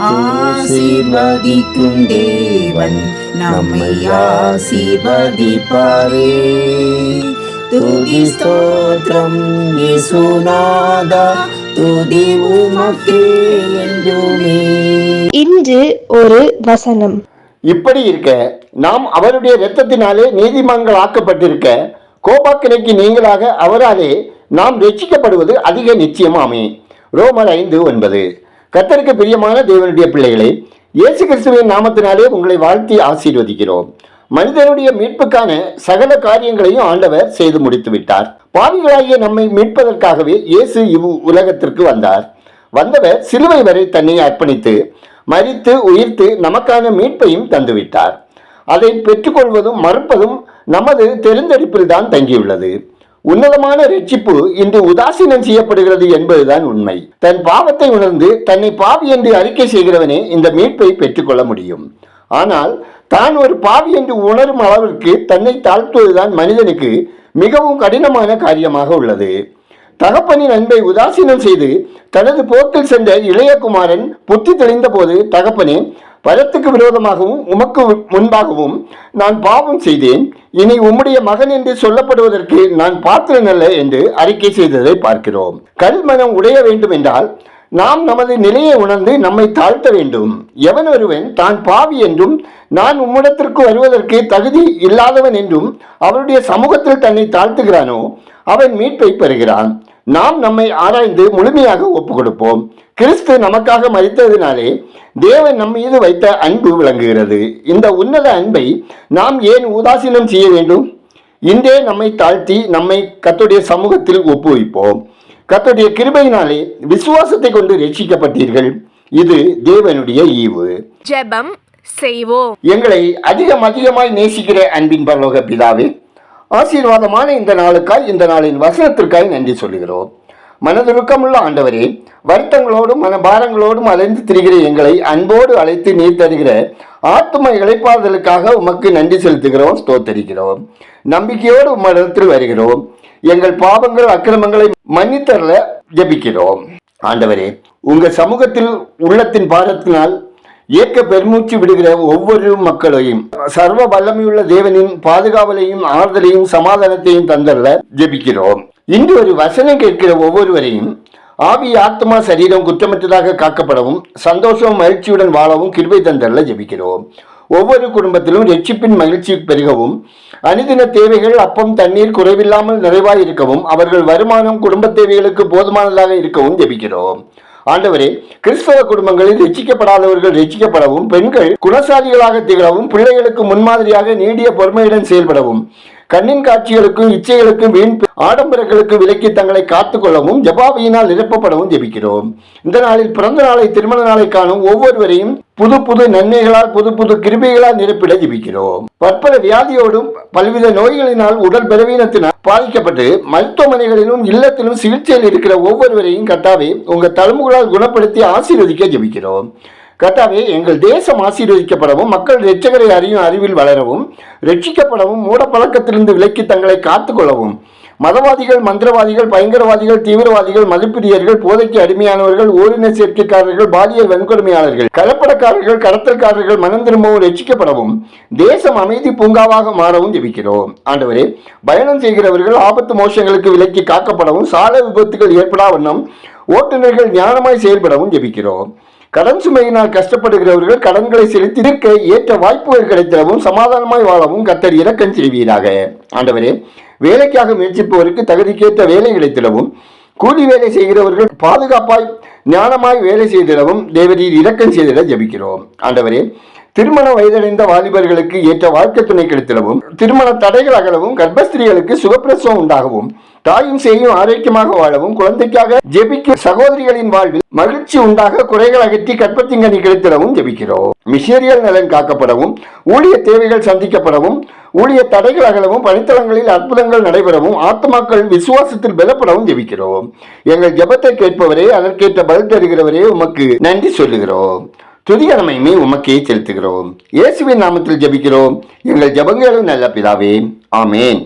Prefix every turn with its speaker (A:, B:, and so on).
A: ஆசீர்வதிக்கும் தேவன் நம்மை ஆசீர்வதிப்பாரே. துதி ஸ்தோத்திரம் இயேசுநாதா துதி உமக்கே என்றுமே.
B: இன்று ஒரு வசனம்.
C: இப்படி இருக்க நாம் அவருடைய இரத்தத்தினாலே நீதிமான்கள் ஆக்கப்பட்டிருக்க கோபாக்கினைக்கு நீங்களாக அவராலே நாம் ரட்சிக்கப்படுவது அதிக நிச்சயமாமே. ரோமர் ஐந்து ஒன்பது. கத்தருக்கு பிரியமான தேவனுடைய பிள்ளைகளே இயேசு கிறிஸ்துவின் நாமத்தினாலே உங்களை வாழ்த்தி ஆசீர்வதிக்கிறோம். மனிதனுடைய மீட்புக்கான சகல காரியங்களையும் ஆண்டவர் செய்து முடித்து விட்டார் பாவிகளாகிய நம்மை மீட்பதற்காகவே இயேசு இவ் உலகத்திற்கு வந்தார். வந்தவர் சிலுவை வரை தன்னை அர்ப்பணித்து மறித்து உயிர்த்து நமக்கான மீட்பையும் தந்துவிட்டார். அதை பெற்றுக்கொள்வதும் மறுப்பதும் நமது தெரிந்தெடுப்பில் தான் தங்கியுள்ளது. உன்னதமான ரட்சிப்பு இன்று உதாசீனம் செய்யப்படுகிறது என்பதுதான் உண்மை. தன் பாவத்தை உணர்ந்து தன்னை பாவி என்று அறிக்கை செய்கிறவனே இந்த மீட்பை பெற்றுக்கொள்ள முடியும். ஆனால் தான் ஒரு பாவி என்று உணரும் அளவிற்கு தன்னை தாழ்த்துவதுதான் மனிதனுக்கு மிகவும் கடினமான காரியமாக உள்ளது. தகப்பனின் அன்பை உதாசீனம் செய்து தனது போக்கில் சென்ற இளையகுமாரன் புத்தி தெளிந்த போது தகப்பனே பலத்துக்கு விரோதமாகவும் உமக்கு முன்பாகவும் நான் பாவம் செய்தேன். இனி உம்முடைய மகன் என்று சொல்லப்படுவதற்கு நான் பாத்திரனல்ல என்று அறிக்கை செய்ததை பார்க்கிறோம். கல்மனம் உடைய வேண்டும் என்றால் நாம் நமது நிலையை உணர்ந்து நம்மை தாழ்த்த வேண்டும். எவன் ஒருவன் தான் பாவி என்றும் நான் உம்மிடத்திற்கு வருவதற்கு தகுதி இல்லாதவன் என்றும் அவருடைய சமூகத்தில் தன்னை தாழ்த்துகிறானோ அவன் மீட்பை பெறுகிறான். நாம் நம்மை ஆராய்ந்து முழுமையாக ஒப்பு கொடுப்போம் கிறிஸ்து நமக்காக மறித்ததினாலே தேவன் நம் மீது வைத்த அன்பு விளங்குகிறது. இந்த உன்னத அன்பை நாம் ஏன் உதாசீனம் செய்ய வேண்டும்? இன்றே நம்மை தாழ்த்தி நம்மை கத்துடைய சமூகத்தில் ஒப்புவிப்போம். கர்த்தருடைய கிருபையினாலே விசுவாசத்தை கொண்டு ரட்சிக்கப்பட்டீர்கள். இது தேவனுடைய ஈவு.
D: ஜெபம் செய்வோம்.
C: எங்களை அதிகம் அதிகமாய் நேசிக்கிற அன்பின் பரலோக பிதாவே ஆசீர்வாதமான இந்த நாளுக்காய் இந்த நாளின் வசனத்திற்காய் நன்றி சொல்லுகிறோம். மனதுருக்கமுள்ள ஆண்டவரே வருத்தங்களோடும் மனபாரங்களோடும் அலைந்து திரிகிற எங்களை அன்போடு அழைத்து நீர் தருகிற ஆத்ம இழைப்பாதலுக்காக உமக்கு நன்றி செலுத்துகிறோம் ஸ்தோத்தரிக்கிறோம். நம்பிக்கையோடு உம்மிடத்தில் வருகிறோம். எங்கள் பாவங்கள் அக்கிரமங்களை மன்னித்தரல ஜெபிக்கிறோம். ஆண்டவரே உங்கள் சமூகத்தில் உள்ளத்தின் பாரத்தினால் ஏக்க பெருமூச்சு விடுகிற ஒவ்வொரு மக்களையும் சர்வ வல்லமையுள்ள தேவனின் பாதுகாவலையும் ஆறுதலையும் சமாதானத்தையும் தந்தரல ஜெபிக்கிறோம். இன்று ஒரு வசனம் கேட்கிற ஒவ்வொருவரையும் ஆவி ஆத்மா சரீரம் குற்றமற்றதாக காக்கப்படவும் சந்தோஷம் மகிழ்ச்சியுடன் வாழவும் கிருபை தந்தரல ஜெபிக்கிறோம். ஒவ்வொரு குடும்பத்திலும் ரட்சிப்பின் மகிழ்ச்சி பெருகவும் அனுதின தேவைகள் அப்பம் தண்ணீர் குறைவில்லாமல் நிறைவாய் இருக்கவும் அவர்கள் வருமானம் குடும்ப தேவைகளுக்கு போதுமானதாக இருக்கவும் ஜெபிக்கிறோம். ஆண்டவரே கிறிஸ்தவ குடும்பங்களில் ரசிக்கப்படாதவர்கள் ரசிக்கப்படவும் பெண்கள் குணசாலிகளாக திகழவும் பிள்ளைகளுக்கு முன்மாதிரியாக நீடிய பொறுமையுடன் செயல்படவும் கண்ணின் காட்சிகளுக்கும் இச்சைகளுக்கும் வீண் ஆடம்பரங்களுக்கு விலக்கி தங்களை காத்துக்கொள்ளவும் ஜபாவியினால் நிரப்பப்படவும் ஜெபிக்கிறோம். இந்த நாளில் பிறந்த நாளை திருமண நாளை காணும் ஒவ்வொருவரையும் புது புது நன்மைகளால் புது புது கிருமிகளால் நிரப்பிட ஜிபிக்கிறோம் பற்பல வியாதியோடும் பல்வித நோய்களினால் உடல் பலவீனத்தினால் பாதிக்கப்பட்டு மருத்துவமனைகளிலும் இல்லத்திலும் சிகிச்சையில் இருக்கிற ஒவ்வொருவரையும் கட்டாவே உங்கள் தலைமுகளால் குணப்படுத்தி ஆசீர்வதிக்க ஜபிக்கிறோம். கட்டாவே எங்கள் தேசம் ஆசீர்வதிக்கப்படவும் மக்கள் இரட்சகரை அறியும் அறிவில் வளரவும் ரட்சிக்கப்படவும் மூடப்பழக்கத்திலிருந்து விலக்கி தங்களை காத்துக்கொள்ளவும். மதவாதிகள் மந்திரவாதிகள் பயங்கரவாதிகள் தீவிரவாதிகள் மதிப்பிரியர்கள் போதைக்கு அடிமையானவர்கள் ஓரின சேர்க்கைக்காரர்கள் பாலியல் வன்கொடுமையாளர்கள் கலப்படக்காரர்கள் கடத்தல்காரர்கள் மனம் திரும்பவும் ரட்சிக்கப்படவும் தேசம் அமைதி பூங்காவாக மாறவும் ஜெபிக்கிறோம். ஆண்டவரே பயணம் செய்கிறவர்கள் ஆபத்து மோசங்களுக்கு விலக்கி காக்கப்படவும் சாலை விபத்துகள் ஏற்படா வண்ணம் ஓட்டுநர்கள் ஞானமாய் செயல்படவும் ஜெபிக்கிறோம். கடன் சுமையினால் கஷ்டப்படுகிறவர்கள் கடன்களை செலுத்தி இருக்க ஏற்ற வாய்ப்புகள் கிடைத்திடவும் சமாதானமாய் வாழவும் கத்தர் இரக்கம் செய்வீராக. ஆண்டவரே வேலைக்காக முயற்சிப்பவருக்கு தகுதிக்கேற்ற வேலை கிடைத்திடவும் கூலி வேலை செய்கிறவர்கள் பாதுகாப்பாய் ஞானமாய் வேலை செய்திடவும் தேவரீர் இரக்கம் செய்திட ஜெபிக்கிறோம். ஆண்டவரே திருமண வயதடைந்த வாலிபர்களுக்கு ஏற்ற வாழ்க்கை துணை கிடைத்திடவும் திருமண தடைகள் அகலவும் கர்ப்பஸ்திரிகளுக்கு சுகப்பிரசவம் உண்டாகவும் தாயும் செய்யும் ஆரோக்கியமாக வாழவும் குழந்தைக்காக ஜெபிக்கும் சகோதரிகளின் வாழ்வில் மகிழ்ச்சி உண்டாக குறைகள் அகற்றி கற்பத்திங்கனி கிடைத்திடவும் ஜெபிக்கிறோம். மிஷினரியல் நலன் காக்கப்படவும் ஊழிய தேவைகள் சந்திக்கப்படவும் ஊழிய தடைகள் அகலவும் பணித்தளங்களில் அற்புதங்கள் நடைபெறவும் ஆத்மாக்கள் விசுவாசத்தில் பலப்படவும் ஜெபிக்கிறோம். எங்கள் ஜெபத்தை கேட்பவரே அதற்கேற்ற பதில் தருகிறவரே உமக்கு நன்றி சொல்லுகிறோம். துதிகரமையுமே உமக்கே செலுத்துகிறோம். இயேசுவின் நாமத்தில் ஜெபிக்கிறோம். எங்கள் ஜபங்களும் நல்ல பிதாவே. ஆமேன்.